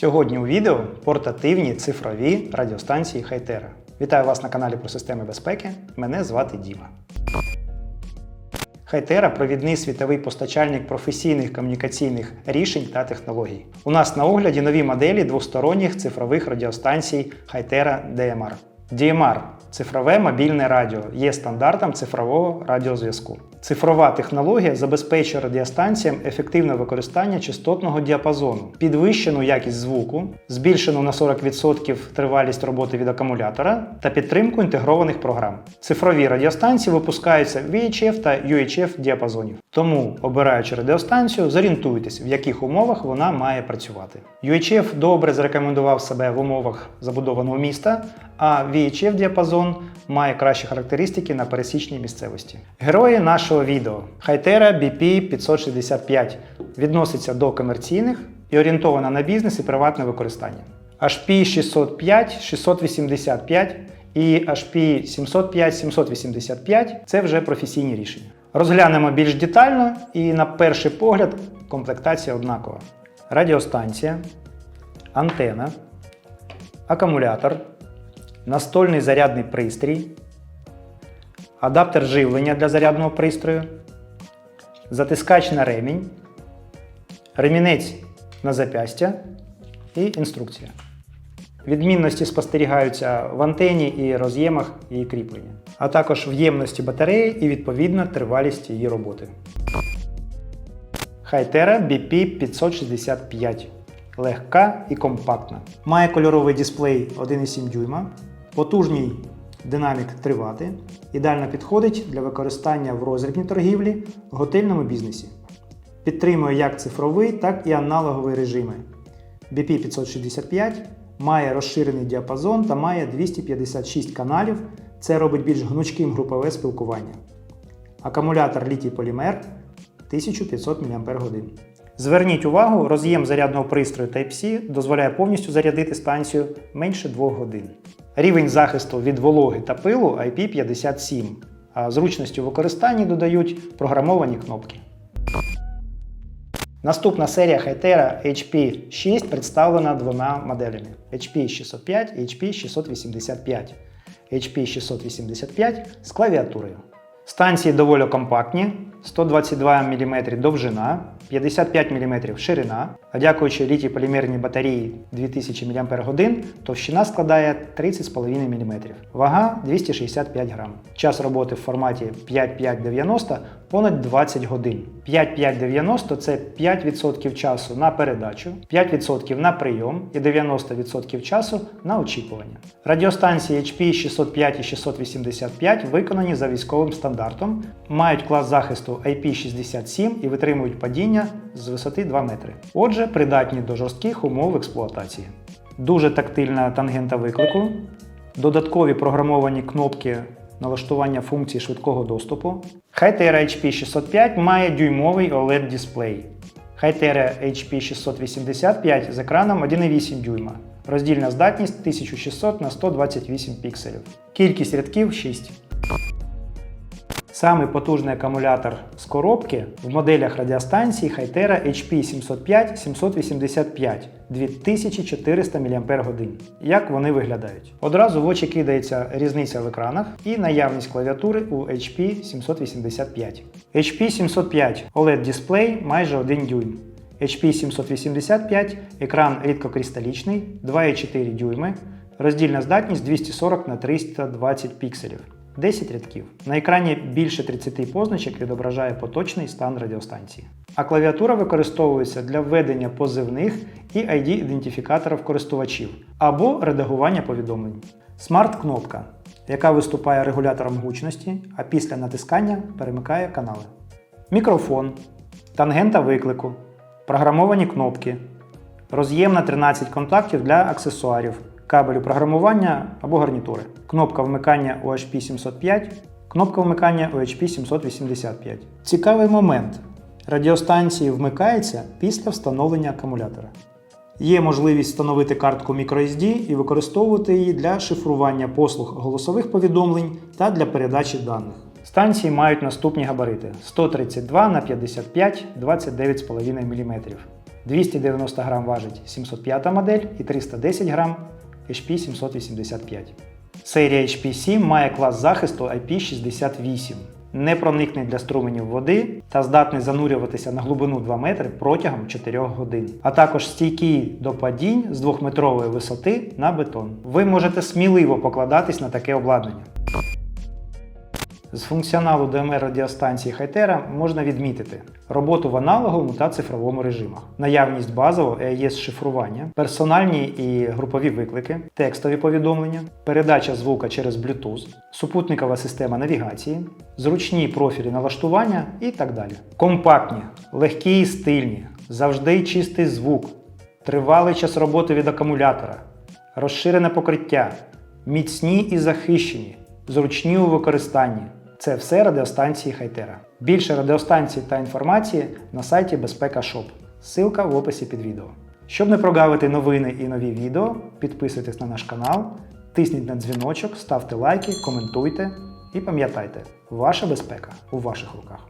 Сьогодні у відео портативні цифрові радіостанції Хайтера. Вітаю вас на каналі про системи безпеки. Мене звати Діма. Хайтера провідний світовий постачальник професійних комунікаційних рішень та технологій. У нас на огляді нові моделі двосторонніх цифрових радіостанцій Хайтера DMR. DMR цифрове мобільне радіо є стандартом цифрового радіозв'язку. Цифрова технологія забезпечує радіостанціям ефективне використання частотного діапазону, підвищену якість звуку, збільшену на 40% тривалість роботи від акумулятора та підтримку інтегрованих програм. Цифрові радіостанції випускаються в VHF та UHF діапазонів. Тому, обираючи радіостанцію, зорієнтуйтесь, в яких умовах вона має працювати. UHF добре зарекомендував себе в умовах забудованого міста, а VHF діапазон має кращі характеристики на пересічній місцевості. Герої нашого відео Хайтера BP 565 відноситься до комерційних і орієнтована на бізнес і приватне використання. HP 605, 685 і HP 705, 785 це вже професійні рішення. Розглянемо більш детально і на перший погляд комплектація однакова. Радіостанція, антена, акумулятор, настольний зарядний пристрій, адаптер живлення для зарядного пристрою, затискач на ремінь, ремінець на запястя і інструкція. Відмінності спостерігаються в антені і роз'ємах її кріплення, а також в ємності батареї і відповідно тривалість її роботи. Хайтера BP 565 легка і компактна. Має кольоровий дисплей 1,7 дюйма, потужний динамік 3 Вт, ідеально підходить для використання в розрібній торгівлі, готельному бізнесі. Підтримує як цифровий, так і аналоговий режими. BP 565 має розширений діапазон та має 256 каналів. Це робить більш гнучким групове спілкування. Акумулятор літій полімер 1500 мАч. Зверніть увагу, роз'єм зарядного пристрою Type-C дозволяє повністю зарядити станцію менше 2 годин. Рівень захисту від вологи та пилу IP57, а зручності у використанні додають програмовані кнопки. Наступна серія Хайтера HP 6 представлена двома моделями HP 605 і HP 685. HP 685 з клавіатурою. Станції доволі компактні, 122 мм довжина, 55 мм ширина, а дякуючи літій полімерній батареї 2000 мАч, товщина складає 30,5 мм, вага 265 г. Час роботи в форматі 5590 понад 20 годин. 5590 це 5% часу на передачу, 5% на прийом і 90% часу на очікування. Радіостанції HP 605 і 685 виконані за військовим стандартом, мають клас захисту IP67 і витримують падіння з висоти 2 метри. Отже, придатні до жорстких умов експлуатації. Дуже тактильна тангента виклику, додаткові програмовані кнопки налаштування функцій швидкого доступу. Hytera HP 605 має дюймовий OLED дисплей. Hytera HP 685 з екраном 1,8 дюйма. Роздільна здатність 1600 на 128 пікселів. Кількість рядків 6. Самий потужний акумулятор з коробки в моделях радіостанцій Hytera HP 705 785 2400 мАч. Як вони виглядають? Одразу в очі кидається різниця в екранах і наявність клавіатури у HP 785. HP 705 OLED дисплей майже 1 дюйм. HP 785 екран рідкокристалічний 2,4 дюйми, роздільна здатність 240 на 320 пікселів. 10 рядків. На екрані більше 30 позначок відображає поточний стан радіостанції. А клавіатура використовується для введення позивних і ID-ідентифікаторів користувачів або редагування повідомлень. Смарт-кнопка, яка виступає регулятором гучності, а після натискання перемикає канали. Мікрофон, тангента виклику, програмовані кнопки, роз'єм на 13 контактів для аксесуарів, кабелю програмування або гарнітури, кнопка вмикання UHP 705, кнопка вмикання UHP 785. Цікавий момент. Радіостанції вмикається після встановлення акумулятора. Є можливість встановити картку microSD і використовувати її для шифрування послуг голосових повідомлень та для передачі даних. Станції мають наступні габарити: 132 на 55 29,5 мм. 290 грам важить 705 модель і 310 грам HP 785. Серія HP7 має клас захисту IP68, не проникне для струменів води та здатний занурюватися на глибину 2 метри протягом 4 годин, а також стійкий до падінь з 2-метрової висоти на бетон. Ви можете сміливо покладатись на таке обладнання. З функціоналу DMR радіостанції Хайтера можна відмітити роботу в аналоговому та цифровому режимах, наявність базового EAS шифрування, персональні і групові виклики, текстові повідомлення, передача звука через Bluetooth, супутникова система навігації, зручні профілі налаштування і так далі. Компактні, легкі і стильні, завжди чистий звук, тривалий час роботи від акумулятора, розширене покриття, міцні і захищені, зручні у використанні. Це все радіостанції Хайтера. Більше радіостанцій та інформації на сайті Безпека Шоп. Ссылка в описі під відео. Щоб не прогавити новини і нові відео, підписуйтесь на наш канал, тисніть на дзвіночок, ставте лайки, коментуйте і пам'ятайте, ваша безпека у ваших руках.